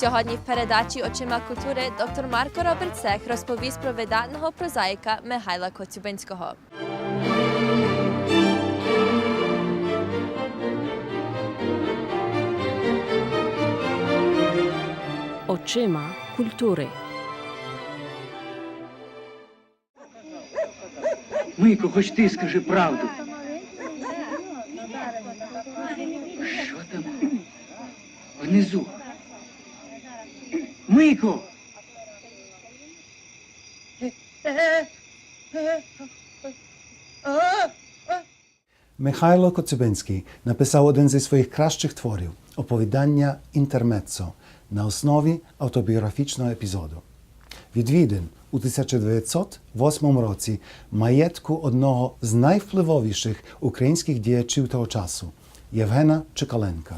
Сьогодні в передачі Очима культури доктор Марко Роберцех розповість про видатного прозаїка Михайла Коцюбинського. Очима культури. Мийко, хоч ти скажи правду. Що там? Внизу. Мийко! Михайло Коцюбинський написав один зі своїх кращих творів оповідання Інтермеццо на основі автобіографічного епізоду. Відвідин у 1908 році маєтку одного з найвпливовіших українських діячів того часу Євгена Чекаленка,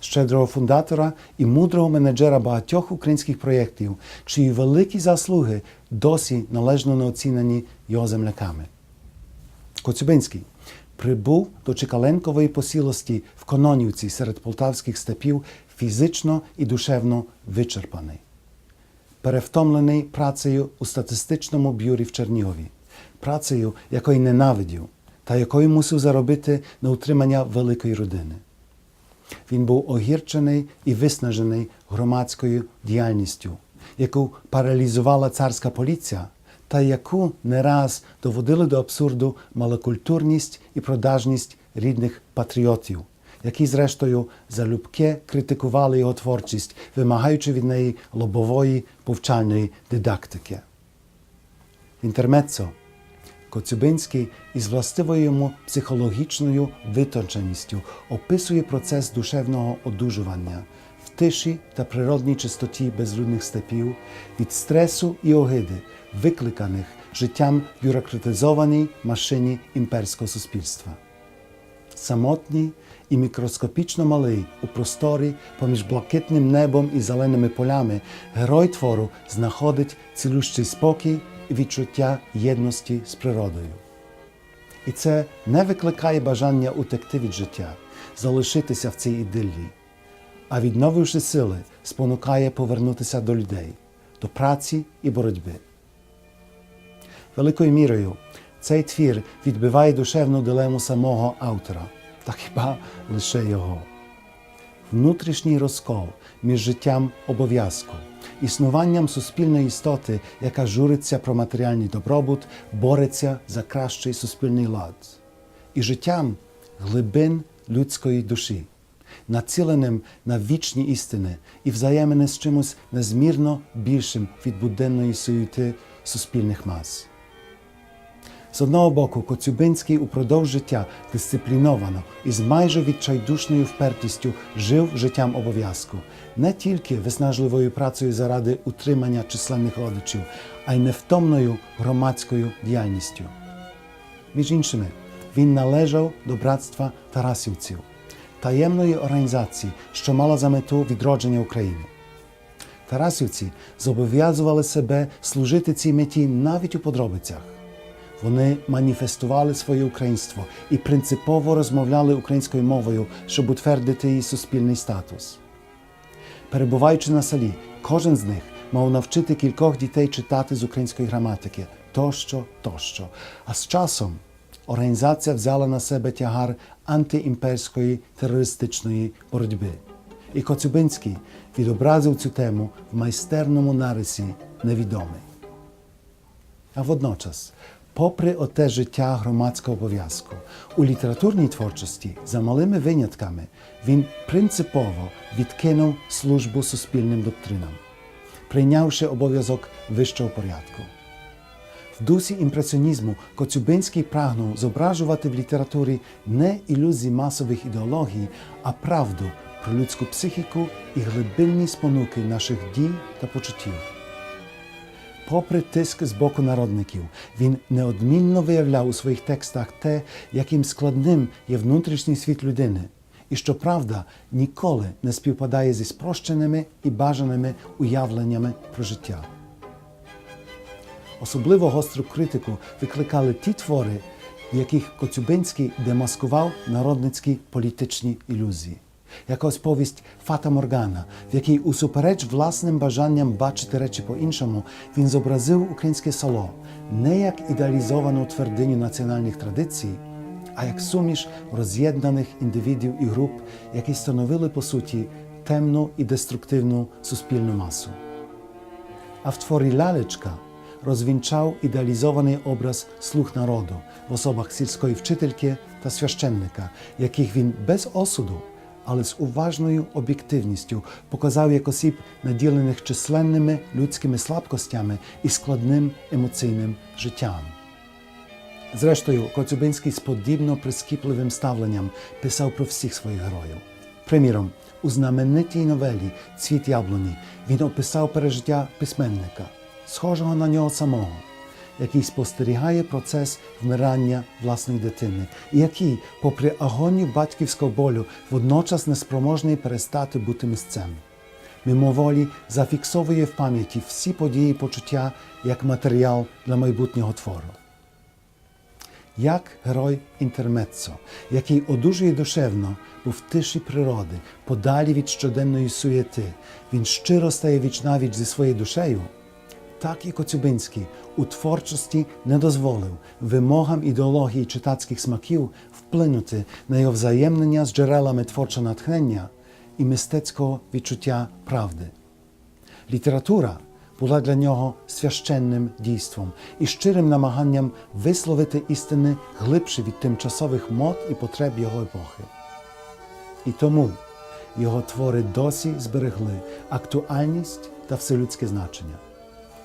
щедрого фундатора і мудрого менеджера багатьох українських проєктів, чиї великі заслуги досі належно не оцінені його земляками. Коцюбинський прибув до Чекаленкової посілості в Кононівці серед полтавських степів фізично і душевно вичерпаний, перевтомлений працею у статистичному бюрі в Чернігові, працею, якої ненавидів, та якою мусив заробити на утримання великої родини. Він був огірчений і виснажений громадською діяльністю, яку паралізувала царська поліція, та яку не раз доводили до абсурду малокультурність і продажність рідних патріотів, які, зрештою, залюбки критикували його творчість, вимагаючи від неї лобової повчальної дидактики. В інтермеццо Коцюбинський із властивою йому психологічною витонченістю описує процес душевного одужування в тиші та природній чистоті безлюдних степів від стресу і огиди, викликаних життям бюрократизованій машині імперського суспільства. Самотній і мікроскопічно малий у просторі поміж блакитним небом і зеленими полями, герой твору знаходить цілющий спокій відчуття єдності з природою. І це не викликає бажання утекти від життя, залишитися в цій ідиллі, а відновивши сили, спонукає повернутися до людей, до праці і боротьби. Великою мірою цей твір відбиває душевну дилему самого автора, та хіба лише його. Внутрішній розкол між життям обов'язку, існуванням суспільної істоти, яка журиться про матеріальний добробут, бореться за кращий суспільний лад, і життям глибин людської душі, націленим на вічні істини і взаємини з чимось незмірно більшим від буденної суєти суспільних мас. З одного боку, Коцюбинський упродовж життя дисципліновано і з майже відчайдушною впертістю жив життям обов'язку, не тільки виснажливою працею заради утримання численних родичів, а й невтомною громадською діяльністю. Між іншими, він належав до братства Тарасівців, таємної організації, що мала за мету відродження України. Тарасівці зобов'язували себе служити цій меті навіть у подробицях. Вони маніфестували своє українство і принципово розмовляли українською мовою, щоб утвердити її суспільний статус. Перебуваючи на селі, кожен з них мав навчити кількох дітей читати з української граматики тощо, тощо. А з часом організація взяла на себе тягар антиімперської терористичної боротьби. І Коцюбинський відобразив цю тему в майстерному нарисі невідомий. А водночас, попри оте життя громадського обов'язку, у літературній творчості, за малими винятками, він принципово відкинув службу суспільним доктринам, прийнявши обов'язок вищого порядку. В дусі імпресіонізму Коцюбинський прагнув зображувати в літературі не ілюзії масових ідеологій, а правду про людську психіку і глибинні спонуки наших дій та почуттів. Попри тиск з боку народників, він неодмінно виявляв у своїх текстах те, яким складним є внутрішній світ людини, і щоправда ніколи не співпадає зі спрощеними і бажаними уявленнями про життя. Особливо гостру критику викликали ті твори, в яких Коцюбинський демаскував народницькі політичні ілюзії. Якась повість Фата Моргана, в якій усупереч власним бажанням бачити речі по-іншому, він зобразив українське село не як ідеалізовану твердиню національних традицій, а як суміш роз'єднаних індивідів і груп, які становили по суті темну і деструктивну суспільну масу. А в творі лялечка розвінчав ідеалізований образ слуг народу в особах сільської вчительки та священника, яких він без осуду, але з уважною об'єктивністю показав як осіб, наділених численними людськими слабкостями і складним емоційним життям. Зрештою, Коцюбинський з подібно прискіпливим ставленням писав про всіх своїх героїв. Приміром, у знаменитій новелі Цвіт яблуні він описав пережиття письменника, схожого на нього самого, який спостерігає процес вмирання власної дитини, і який, попри агонію батьківського болю, водночас неспроможний перестати бути місцем. Мимоволі зафіксовує в пам'яті всі події почуття як матеріал для майбутнього твору як герой інтермеццо, який одужує душевно, бо в тиші природи, подалі від щоденної суєти, він щиро стає вічнавіч зі своєю душею. Так і Коцюбинський у творчості не дозволив вимогам ідеології читацьких смаків вплинути на його взаємнення з джерелами творчого натхнення і мистецького відчуття правди. Література була для нього священним дійством і щирим намаганням висловити істини глибше від тимчасових мод і потреб його епохи. І тому його твори досі зберегли актуальність та вселюдське значення.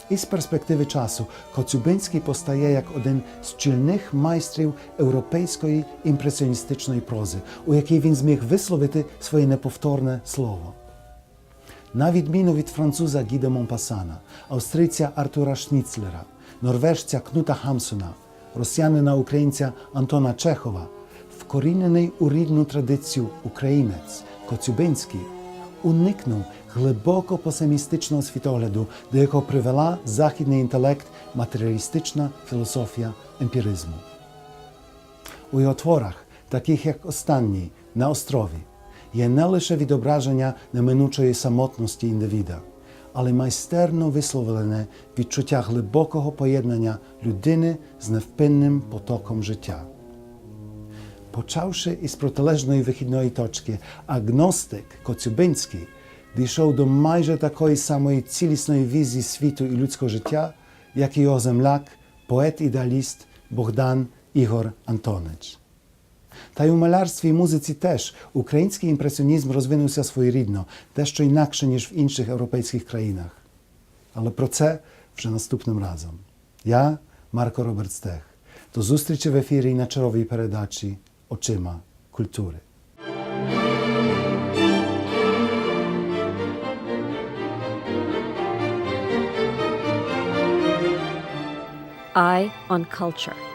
І з перспективи часу Коцюбинський постає як один з чільних майстрів європейської імпресіоністичної прози, у якій він зміг висловити своє неповторне слово. На відміну від француза Гіда Монпасана, австрійця Артура Шніцлера, норвежця Кнута Хамсуна, росіянина українця Антона Чехова, вкорінений у рідну традицію українець Коцюбинський уникнув глибоко песимістичного світогляду, до якого привела західний інтелект матеріалістична філософія емпіризму. У його творах, таких як останній на острові, є не лише відображення неминучої самотності індивіда, але майстерно висловлене відчуття глибокого поєднання людини з невпинним потоком життя. Почавши із протилежної вихідної точки, агностик Коцюбинський дійшов до майже такої самої цілісної візії світу і людського життя, як і його земляк, поет-ідеаліст Богдан Ігор Антонич. Та й у малярстві і музиці теж український імпресіонізм розвинувся своєрідно, дещо інакше, ніж в інших європейських країнах. Але про це вже наступним разом. Я, Марко Роберт Стех. До зустрічі в ефірі на чаровій передачі Очима культури. Eye on Culture.